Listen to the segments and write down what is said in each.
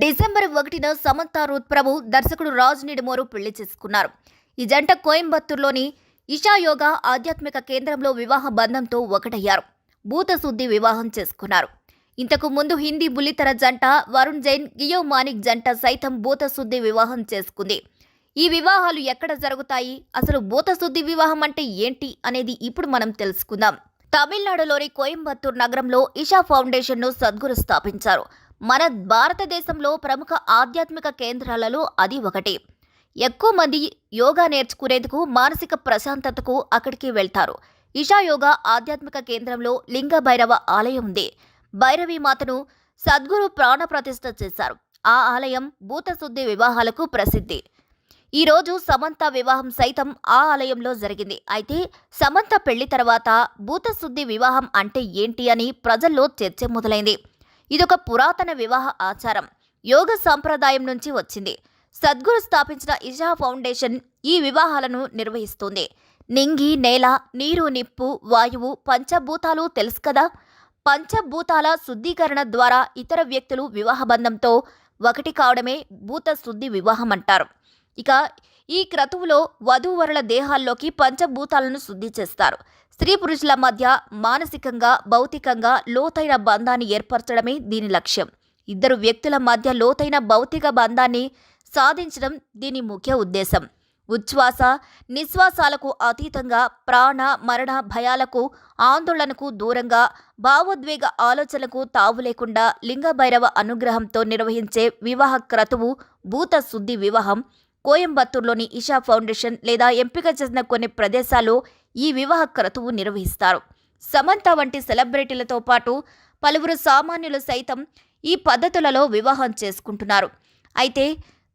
December ఒకటిన Samantha Ruth ప్రభు దర్శకుడు రాజ్ నిడుమోరు పెళ్ళి చేసుకున్నారు. ఈ జంట కోయంబత్తూరులోని ఇషాయోగా ఆధ్యాత్మిక కేంద్రంలో వివాహ బంధంతో ఒకటయ్యారు. భూతశుద్ధి వివాహం చేసుకున్నారు. ఇంతకు ముందు హిందీ బుల్లితెర జంట వరుణ్ జైన్ గియో మానిక్ జంట సైతం భూతశుద్ధి వివాహం చేసుకుంది. ఈ వివాహాలు ఎక్కడ జరుగుతాయి? అసలు భూతశుద్ధి వివాహం అంటే ఏంటి అనేది ఇప్పుడు మనం తెలుసుకుందాం. తమిళనాడులోని కోయంబత్తూర్ నగరంలో ఇషా ఫౌండేషన్ను సద్గురు స్థాపించారు. మన భారతదేశంలో ప్రముఖ ఆధ్యాత్మిక కేంద్రాలలో అది ఒకటి. ఎక్కువ మంది యోగా నేర్చుకునేందుకు మానసిక ప్రశాంతతకు అక్కడికి వెళ్తారు. ఇషా యోగా ఆధ్యాత్మిక కేంద్రంలో లింగ భైరవ ఆలయం ఉంది. భైరవి మాతను సద్గురు ప్రాణప్రతిష్ఠ చేశారు. ఆ ఆలయం భూతశుద్ధి వివాహాలకు ప్రసిద్ధి. ఈరోజు సమంత వివాహం సైతం ఆ ఆలయంలో జరిగింది. అయితే సమంత పెళ్ళి తర్వాత భూతశుద్ధి వివాహం అంటే ఏంటి అని ప్రజల్లో చర్చ మొదలైంది. ఇదొక పురాతన వివాహ ఆచారం. యోగ సంప్రదాయం నుంచి వచ్చింది. సద్గురు స్థాపించిన ఇషా ఫౌండేషన్ ఈ వివాహాలను నిర్వహిస్తుంది. నింగి నేల నీరు నిప్పు వాయువు పంచభూతాలు తెలుసు కదా? పంచభూతాల శుద్ధీకరణ ద్వారా ఇతర వ్యక్తులు వివాహ బంధంతో ఒకటి కావడమే భూత శుద్ధి వివాహం అంటారు. ఇక ఈ క్రతువులో వధూవరుల దేహాల్లోకి పంచభూతాలను శుద్ధి చేస్తారు. స్త్రీ పురుషుల మధ్య మానసికంగా భౌతికంగా లోతైన బంధాన్ని ఏర్పరచడమే దీని లక్ష్యం. ఇద్దరు వ్యక్తుల మధ్య లోతైన భౌతిక బంధాన్ని సాధించడం దీని ముఖ్య ఉద్దేశం. ఉచ్ఛ్వాస నిశ్వాసాలకు అతీతంగా ప్రాణ మరణ భయాలకు ఆందోళనకు దూరంగా భావోద్వేగ ఆలోచనలకు తావు లేకుండా లింగ భైరవ అనుగ్రహంతో నిర్వహించే వివాహ క్రతువు భూత శుద్ధి వివాహం కోయంబత్తూర్లోని ఇషా ఫౌండేషన్ లేదా ఎంపిక చేసిన కొన్ని ప్రదేశాల్లో ఈ వివాహ క్రతువు నిర్వహిస్తారు. సమంత వంటి సెలబ్రిటీలతో పాటు పలువురు సామాన్యులు సైతం ఈ పద్ధతులలో వివాహం చేసుకుంటున్నారు. అయితే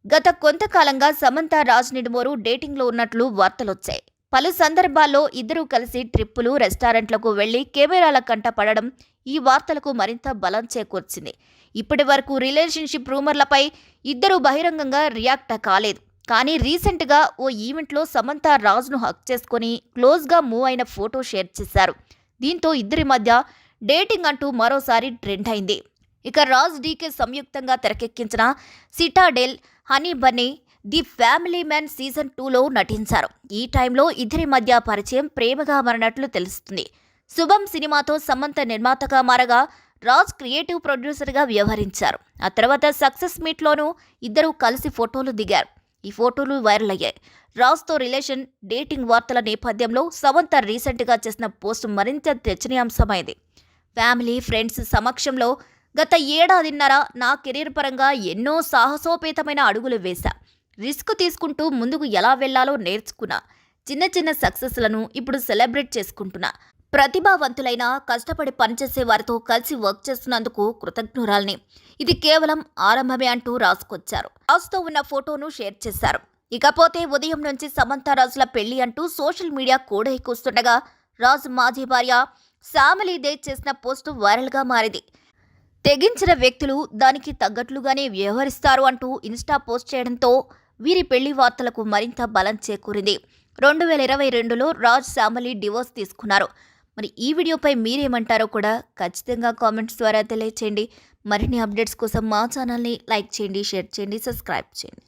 గత కొంతకాలంగా సమంత రాజ్ నిడుమోరు డేటింగ్లో ఉన్నట్లు వార్తలొచ్చాయి. పలు సందర్భాల్లో ఇద్దరూ కలిసి ట్రిప్పులు రెస్టారెంట్లకు వెళ్ళి కెమెరాల కంట పడడం ఈ వార్తలకు మరింత బలం చేకూర్చింది. ఇప్పటి వరకు రిలేషన్షిప్ రూమర్లపై ఇద్దరూ బహిరంగంగా రియాక్ట్ కాలేదు. కానీ రీసెంట్గా ఓ ఈవెంట్లో సమంత రాజ్ను హక్ చేసుకొని క్లోజ్గా మూవ్ అయిన ఫోటో షేర్ చేశారు. దీంతో ఇద్దరి మధ్య డేటింగ్ అంటూ మరోసారి ట్రెండ్ అయింది. ఇక రాజ్ డీకే సంయుక్తంగా తెరకెక్కించిన Citadel Honey Bunny the Family Man season టూలో నటించారు. ఈ టైంలో ఇద్దరి మధ్య పరిచయం ప్రేమగా మారినట్లు తెలుస్తుంది. శుభం సినిమాతో సమంత నిర్మాతగా మారగా రాజ్ క్రియేటివ్ ప్రొడ్యూసర్గా వ్యవహరించారు. ఆ తర్వాత సక్సెస్ మీట్లోనూ ఇద్దరూ కలిసి ఫోటోలు దిగారు. ఈ ఫోటోలు వైరల్ అయ్యాయి. రాజ్తో రిలేషన్ డేటింగ్ వార్తల నేపథ్యంలో సమంత రీసెంట్గా చేసిన పోస్ట్ మరింత చర్చనీయాంశమైంది. ఫ్యామిలీ ఫ్రెండ్స్ సమక్షంలో గత ఏడాదిన్నర నా కెరీర్ పరంగా ఎన్నో సాహసోపేతమైన అడుగులు వేశా. రిస్క్ తీసుకుంటూ ముందుకు ఎలా వెళ్ళాలో నేర్చుకున్నా. చిన్న చిన్న సక్సెస్లను ఇప్పుడు సెలబ్రేట్ చేసుకుంటున్నా. ప్రతిభావంతులైన కష్టపడి పనిచేసే వారితో కలిసి వర్క్ చేస్తున్నందుకు కృతజ్ఞురాల్ని. ఇది కేవలం ఆరంభమే అంటూ రాసుకొచ్చారు. రాజుతో ఉన్న ఫోటోను షేర్ చేశారు. ఇకపోతే ఉదయం నుంచి సమంత రాజుల పెళ్ళి అంటూ సోషల్ మీడియా కూడా ఎక్కుస్తుండగా రాజు మాజీ భార్య శామలి చేసిన పోస్టు వైరల్గా మారింది. తెగించిన వ్యక్తులు దానికి తగ్గట్లుగానే వ్యవహరిస్తారు అంటూ ఇన్స్టా పోస్ట్ చేయడంతో వీరి పెళ్ళి వార్తలకు మరింత బలం చేకూరింది. రెండు వేల ఇరవై రెండులో రాజ్ శామలి డివోర్స్ తీసుకున్నారు. మరి ఈ వీడియోపై మీరేమంటారో కూడా ఖచ్చితంగా కామెంట్స్ ద్వారా తెలియచేయండి. మరిన్ని అప్డేట్స్ కోసం మా ఛానల్ని లైక్ చేయండి షేర్ చేయండి సబ్స్క్రైబ్ చేయండి.